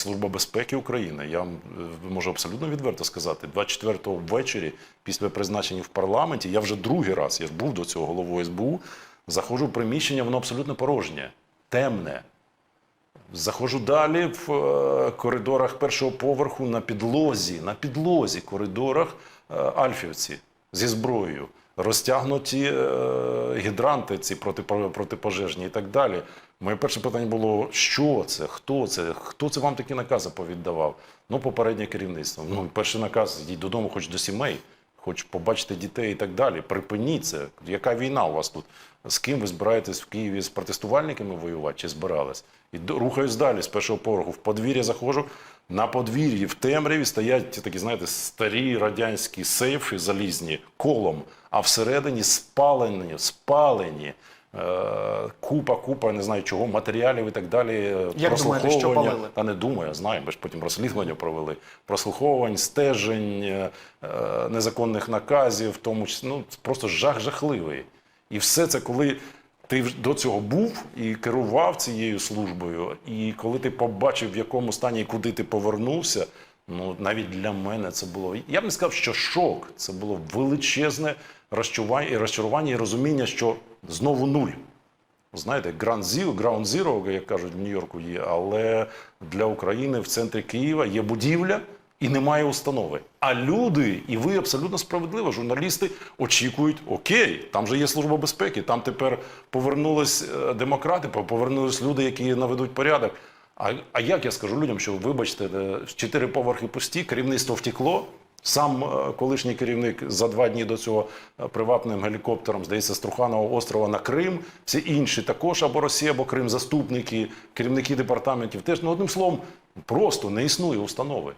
Служба безпеки України. Я е, можу абсолютно відверто сказати, 24-го ввечері, після призначення в парламенті, я вже другий раз, я був до цього головою СБУ, заходжу в приміщення, воно абсолютно порожнє, темне. Заходжу далі в е, коридорах першого поверху на підлозі, на підлозі коридорах е, альфівці зі зброєю, розтягнуті е, гідранти ці протипо- протипожежні і так далі. Моє перше питання було: що це? Хто це? Хто це вам такі накази повіддавав? Ну, попереднє керівництво. Ну, перший наказ йдіть додому, хоч до сімей, хоч побачити дітей і так далі. Припиніть це. Яка війна у вас тут? З ким ви збираєтесь в Києві з протестувальниками воювати чи збирались? І рухаюсь далі з першого поверху. В подвір'я заходжу. На подвір'ї в темряві стоять такі, знаєте, старі радянські сейфи залізні колом, а всередині спалені, спалені. Е, Купа, купа, не знаю чого, матеріалів і так далі. е, Як думаєте, що палили? Та не думаю, знаю, ми ж потім розслідування провели. Прослуховувань, стежень, е, незаконних наказів, в тому числі, ну, просто жах жахливий. І все це, коли ти до цього був і керував цією службою, і коли ти побачив, в якому стані і куди ти повернувся, ну навіть для мене це було. Я б не сказав, що шок. Це було величезне розчування і розчарування і розуміння, що знову нуль. Знаєте, Ground Zero, Ground Zero, як кажуть, в Нью-Йорку є, але для України в центрі Києва є будівля і немає установи. А люди, і ви абсолютно справедливо, журналісти очікують, окей, там же є служба безпеки, там тепер повернулись е, демократи, повернулись люди, які наведуть порядок. А, а як я скажу людям, що вибачте, е, чотири поверхи пусті, керівництво втекло. Сам е, колишній керівник за два дні до цього е, приватним гелікоптером, здається, з Труханового острова на Крим. Всі інші також або Росія, або Крим, заступники, керівники департаментів. Теж ну одним словом, просто не існує установи.